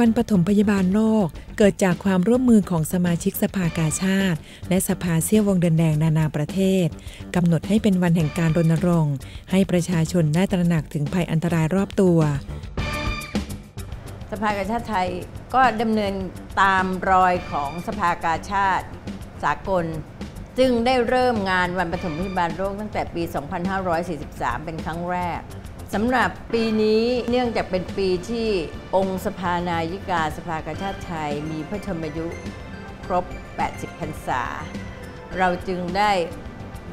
วันปฐมพยาบาลโลก เกิดจากความร่วมมือของสมาชิกสภากาชาติ และสภาเซี่ยววงเดินแดงนานาประเทศกำหนดให้เป็นวันแห่งการรณรงค์ ให้ประชาชนได้ตระหนักถึงภัยอันตรายรอบตัว สภากาชาติไทยก็ดำเนินตามรอยของสภากาชาติสากล จึงได้เริ่มงานวันปฐมพยาบาลโรคตั้งแต่ปี 2543 เป็นครั้งแรก สำหรับปีนี้เนื่องจากเป็นปีที่องค์สภานายิกาสภากาชาติไทย มีพระชนมายุครบ 80 พรรษา เราจึงได้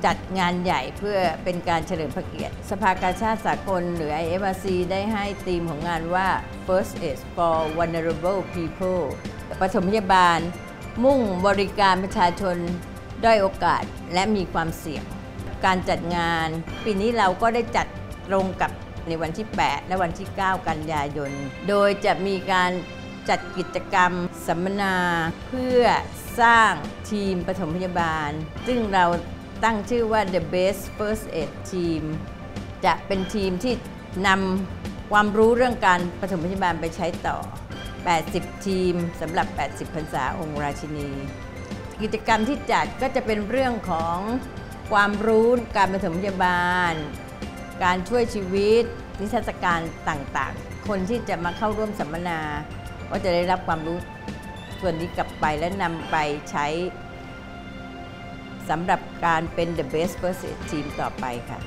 จัดงานใหญ่เพื่อเป็นการเฉลิมพระเกียรติ สภากาชาติสากลหรือ IFRC ได้ให้ธีมของงานว่า First Aid for Vulnerable People ปฐมพยาบาล มุ่งบริการประชาชนด้อยโอกาสและมีความเสี่ยง การจัดงาน ปีนี้เราก็ได้จัดตรงกับ ในวันที่ 8 และวันที่ 9 กันยายน โดยจะมีการจัดกิจกรรมสัมมนาเพื่อสร้างทีมปฐมพยาบาล ซึ่งเราตั้งชื่อว่า The Best First Aid Team จะเป็นทีมที่นำความรู้เรื่องการปฐมพยาบาลไปใช้ต่อ 80 ทีมสำหรับ 80พรรษาองค์ราชินี กิจกรรมที่จัดก็จะเป็นเรื่องของความรู้การปฐมพยาบาล การช่วยชีวิต นิทรรศการต่างๆ คนที่จะมาเข้าร่วมสัมมนา ก็จะได้รับความรู้ส่วนนี้กลับไปและนำไปใช้สำหรับการเป็น the best first team ต่อไปค่ะ